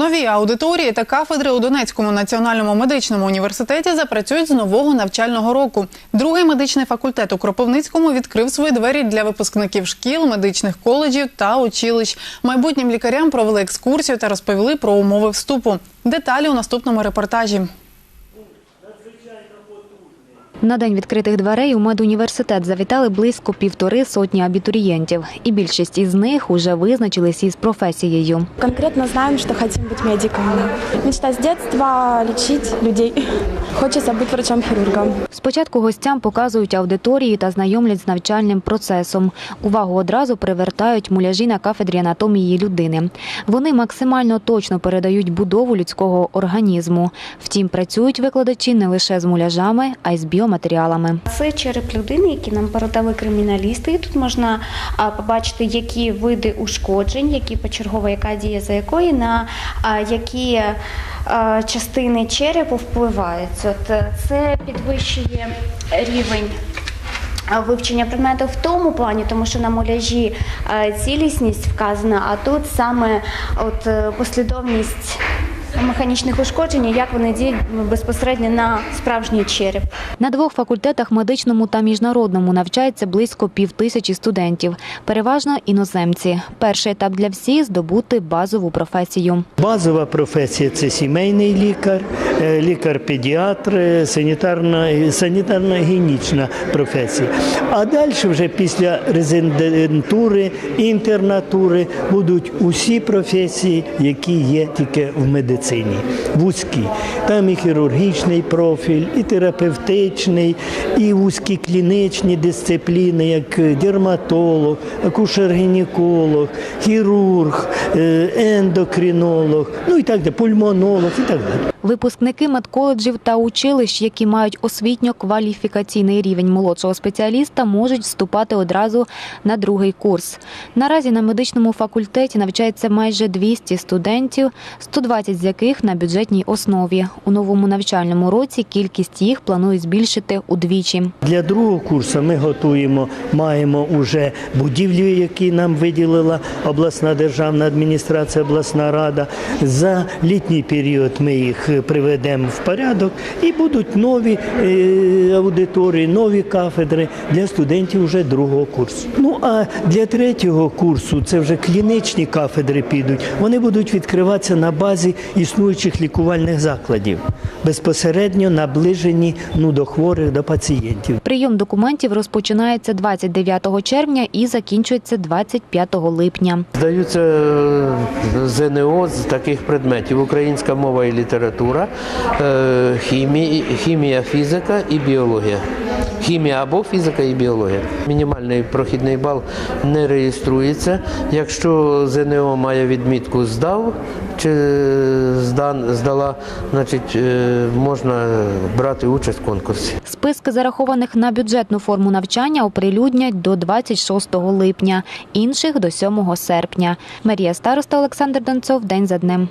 Нові аудиторії та кафедри у Донецькому національному медичному університеті запрацюють з нового навчального року. Другий медичний факультет у Кропивницькому відкрив свої двері для випускників шкіл, медичних коледжів та училищ. Майбутнім лікарям провели екскурсію та розповіли про умови вступу. Деталі у наступному репортажі. На день відкритих дверей у медуніверситет завітали близько півтори сотні абітурієнтів, і більшість із них уже визначились із професією. Конкретно знаем, что хотим быть медиками. Мечта с детства лечить людей. Хочется быть врачом-хирургом. Спочатку гостям показують аудиторії та знайомлять з навчальним процесом. Увагу одразу привертають муляжі на кафедрі анатомії людини. Вони максимально точно передають будову людського організму. Втім, працюють викладачі не лише з муляжами, а й з біоматеріалами. Це череп людини, який нам передали криміналісти. І тут можна побачити, які види ушкоджень, які почергова, яка дія за якої, на які частини черепу впливають. От, е, це підвищує рівень. Вивчення предмету в тому плані, тому що на муляжі е, цілісність вказана, а тут саме от е, послідовність механічних ушкоджень, як вони діють безпосередньо на справжній череп. На двох факультетах медичному та міжнародному навчається близько півтисячі студентів, переважно іноземці. Перший етап для всіх здобути базову професію. Базова професія це сімейний лікар, лікар-педіатр, е, санітарна, санітарна гігієнічна професія. А далі вже після резидентури, інтернатури будуть усі професії, які є тільки в медицині, вузькі. Там і хірургічний профіль, і терапевтичний, і вузькі клінічні дисципліни, як дерматолог, акушер-гінеколог, хірург, е, ендокринолог, ну і так далі, пульмонолог і так далі. Випускники медколеджів та училищ, які мають освітньо-кваліфікаційний рівень молодшого спеціаліста, можуть вступати одразу на другий курс. Наразі на медичному факультеті навчається майже 200 студентів, 120 з яких на бюджетній основі. У новому навчальному році кількість їх планують збільшити удвічі. Для другого курсу ми готуємо, маємо уже будівлі, які нам виділила обласна державна адміністрація, обласна рада. За літній період ми їх приведемо в порядок і будуть нові е, аудиторії, нові кафедри для студентів вже другого курсу. Ну а для третього курсу це вже клінічні кафедри підуть. Вони будуть відкриватися на базі існуючих лікувальних закладів, безпосередньо наближені ну, до хворих, до пацієнтів. Прийом документів розпочинається 29 червня і закінчується 25 липня. Здаються е, ЗНО з таких предметів: українська мова і література, е, хімія, фізика і біологія. Хімія або фізика і біологія. Мінімальний прохідний бал не реєструється. Якщо ЗНО має відмітку здав чи здала, значить е, можна брати участь в конкурсі. Списки зарахованих на бюджетну форму навчання оприлюднять до 26 липня, інших до 7 серпня. Марія Староста, Олександр Донцов. День за днем.